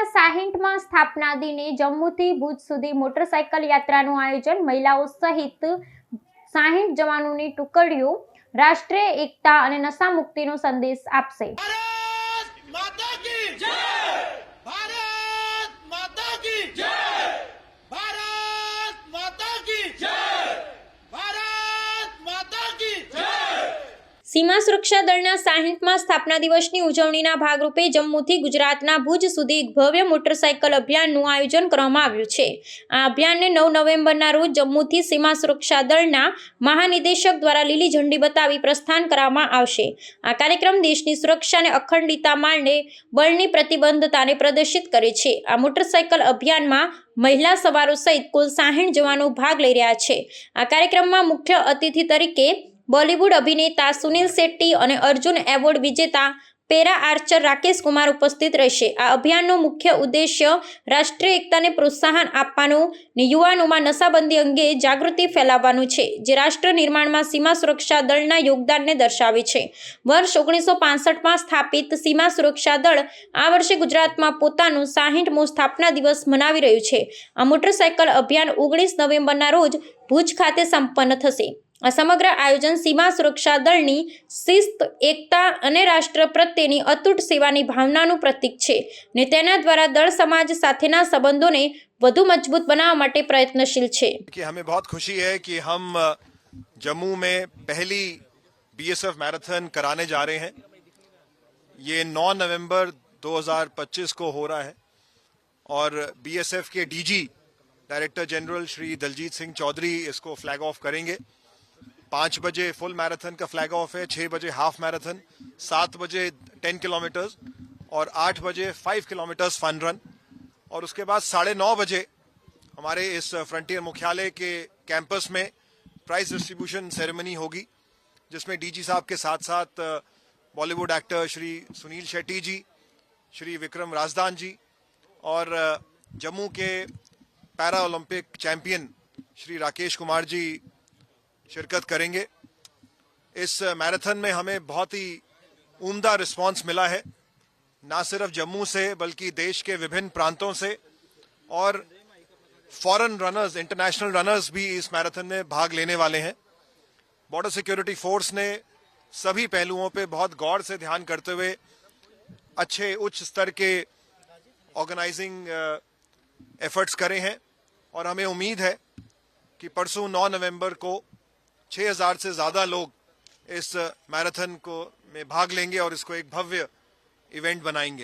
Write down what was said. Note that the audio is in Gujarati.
વર્ષના સાહીઠમાં સ્થાપના દિને જમ્મુથી ભુજ સુધી મોટરસાઇકલ યાત્રાનું આયોજન મહિલાઓ સહિત સાહીઠ જવાનોની ટુકડીઓ રાષ્ટ્રીય એકતા અને નશા મુક્તિનો સંદેશ આપશે સીમા સુરક્ષા દળના સાહીઠમાં સ્થાપના દિવસની ઉજવણીના ભાગરૂપે જમ્મુથી ગુજરાતના ભુજ સુધી ભવ્ય મોટરસાઇકલ અભિયાનનું આયોજન કરવામાં આવ્યું છે આ અભિયાનને નવ નવેમ્બરના રોજ જમ્મુથી સીમા સુરક્ષા દળના મહાનિદેશક દ્વારા લીલી ઝંડી બતાવી પ્રસ્થાન કરવામાં આવશે આ કાર્યક્રમ દેશની સુરક્ષાને અખંડિતતા માંડે બળની પ્રતિબદ્ધતાને પ્રદર્શિત કરે છે આ મોટરસાઇકલ અભિયાનમાં મહિલા સવારો સહિત કુલ સાહીઠ જવાનો ભાગ લઈ રહ્યા છે આ કાર્યક્રમમાં મુખ્ય અતિથિ તરીકે બોલિવૂડ અભિનેતા સુનિલ શેટ્ટી અને અર્જુન એવોર્ડ વિજેતા પેરા આર્ચર રાકેશ કુમાર ઉપસ્થિત રહેશે આ અભિયાનનો મુખ્ય ઉદ્દેશ્ય રાષ્ટ્રીય એકતાને પ્રોત્સાહન આપવાનું ને યુવાનોમાં નશાબંધી અંગે જાગૃતિ ફેલાવવાનું છે જે રાષ્ટ્ર નિર્માણમાં સીમા સુરક્ષા દળના યોગદાનને દર્શાવે છે વર્ષ ઓગણીસો પાસઠમાં સ્થાપિત સીમા સુરક્ષા દળ આ વર્ષે ગુજરાતમાં પોતાનું સાહીઠમું સ્થાપના દિવસ મનાવી રહ્યું છે આ મોટરસાયકલ અભિયાન ઓગણીસ નવેમ્બરના રોજ ભુજ ખાતે સંપન્ન થશે સમગ્ર આયોજન સીમા સુરક્ષા દળની સિષ્ઠ એકતા અને રાષ્ટ્ર પ્રત્યેની અતૂટ સેવાની ભાવનાનું પ્રતીક છે અને તેના દ્વારા દળ સમાજ સાથેના સંબંધોને વધુ મજબૂત બનાવવા માટે પ્રયત્નશીલ છે કે અમે બહુત ખુશી છે કે હમ Jammu મે પહેલી BSF મેરેથન કરાને જા રહે હૈ ય 9 નવેમ્બર 2025 કો હો રહા હૈ ઓર BSF કે DG director general Shri Daljeet Singh Chaudhary ઇસકો flag off કરેંગે पाँच बजे फुल मैराथन का फ्लैग ऑफ है छः बजे हाफ मैराथन सात बजे टेन किलोमीटर्स और आठ बजे फाइव किलोमीटर्स फन रन और उसके बाद साढ़े नौ बजे हमारे इस फ्रंटियर मुख्यालय के कैंपस में प्राइज डिस्ट्रीब्यूशन सेरेमनी होगी जिसमें डीजी साहब के साथ साथ बॉलीवुड एक्टर श्री सुनील शेट्टी जी श्री विक्रम राजदान जी और जम्मू के para Olympic champion Shri Rakesh Kumar ji शिरकत करेंगे इस मैराथन में हमें बहुत ही उम्दा रिस्पांस मिला है ना सिर्फ जम्मू से बल्कि देश के विभिन्न प्रांतों से और फॉरेन रनर्स इंटरनेशनल रनर्स भी इस मैराथन में भाग लेने वाले हैं बॉर्डर सिक्योरिटी फोर्स ने सभी पहलुओं पे बहुत गौर से ध्यान करते हुए अच्छे उच्च स्तर के ऑर्गेनाइजिंग एफर्ट्स uh, करे हैं और हमें उम्मीद है कि परसों 9 नवंबर को 6000 से ज़्यादा लोग इस मैराथन को में भाग लेंगे और इसको एक भव्य इवेंट बनाएंगे